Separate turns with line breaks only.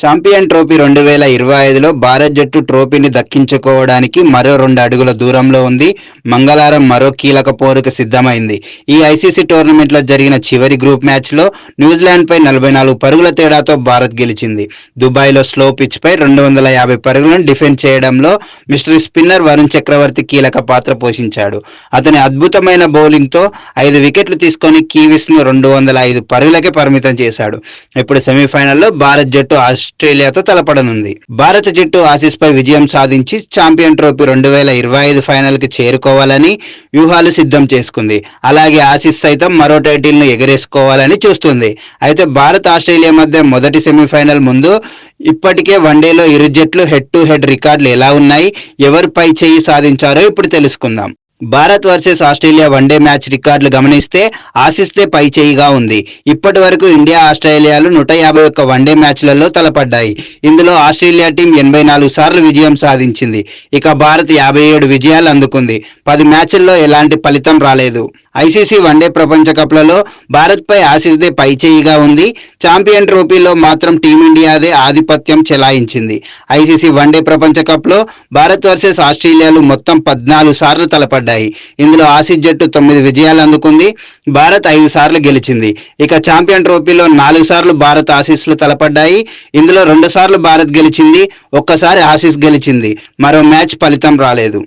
Champion trophy రెండు వేల ఇరవై ఐదులో భారత్ జట్టు ట్రోఫీని దక్కించుకోవడానికి మరో రెండు అడుగుల దూరంలో ఉంది. మంగళవారం మరో కీలక పోరుకు సిద్ధమైంది. ఈ ఐసీసీ టోర్నమెంట్లో జరిగిన చివరి గ్రూప్ మ్యాచ్లో న్యూజిలాండ్పై నలభై నాలుగు పరుగుల తేడాతో భారత్ గెలిచింది. దుబాయ్లో స్లో పిచ్పై రెండు వందల యాభై పరుగులను డిఫెండ్ చేయడంలో మిస్టర్ స్పిన్నర్ వరుణ్ చక్రవర్తి కీలక పాత్ర పోషించాడు. అతని అద్భుతమైన బౌలింగ్తో ఐదు వికెట్లు తీసుకొని కీవీస్ను రెండు వందల ఐదు పరుగులకే పరిమితం చేశాడు. ఇప్పుడు సెమీఫైనల్లో భారత్ జట్టు ఆస్ట్రేలియాతో తలపడనుంది. భారత జట్టు ఆసీస్ పై విజయం సాధించి ఛాంపియన్ ట్రోఫీ రెండు వేల ఇరవై ఐదు ఫైనల్కి చేరుకోవాలని వ్యూహాలు సిద్ధం చేసుకుంది. అలాగే ఆసీస్ సైతం మరో టైటిల్ను ఎగరేసుకోవాలని చూస్తుంది. అయితే భారత్ ఆస్ట్రేలియా మధ్య మొదటి సెమీఫైనల్ ముందు ఇప్పటికే వన్డేలో ఇరు జట్లు హెడ్ టు హెడ్ రికార్డులు ఎలా ఉన్నాయి ఎవరిపై చేయి సాధించారో ఇప్పుడు తెలుసుకుందాం. Bharat versus Australia one day match రికార్డులు గమనిస్తే ఆశిస్తే పై చేయిగా ఉంది. ఇప్పటి వరకు ఇండియా ఆస్ట్రేలియాలు నూట యాభై ఒక్క వన్డే మ్యాచ్లలో తలపడ్డాయి. ఇందులో ఆస్ట్రేలియా టీం ఎనభై నాలుగు సార్లు విజయం సాధించింది. ఇక భారత్ యాభై ఏడు విజయాలు అందుకుంది. పది మ్యాచ్ల్లో ఎలాంటి ఫలితం రాలేదు. ఐసీసీ వన్డే ప్రపంచ కప్లలో భారత్పై ఆసీస్దే పైచేయిగా ఉంది. ఛాంపియన్ ట్రోఫీలో మాత్రం టీమిండియాదే ఆధిపత్యం చెలాయించింది. ఐసీసీ వన్డే ప్రపంచ కప్లో భారత్ వర్సెస్ ఆస్ట్రేలియాలు మొత్తం పద్నాలుగు సార్లు తలపడ్డాయి. ఇందులో ఆసీస్ జట్టు తొమ్మిది విజయాలు అందుకుంది. భారత్ ఐదు సార్లు గెలిచింది. ఇక ఛాంపియన్ ట్రోఫీలో నాలుగు సార్లు భారత్ ఆసీస్లు తలపడ్డాయి. ఇందులో రెండు సార్లు భారత్ గెలిచింది. ఒక్కసారి ఆసీస్ గెలిచింది. మరో మ్యాచ్ ఫలితం రాలేదు.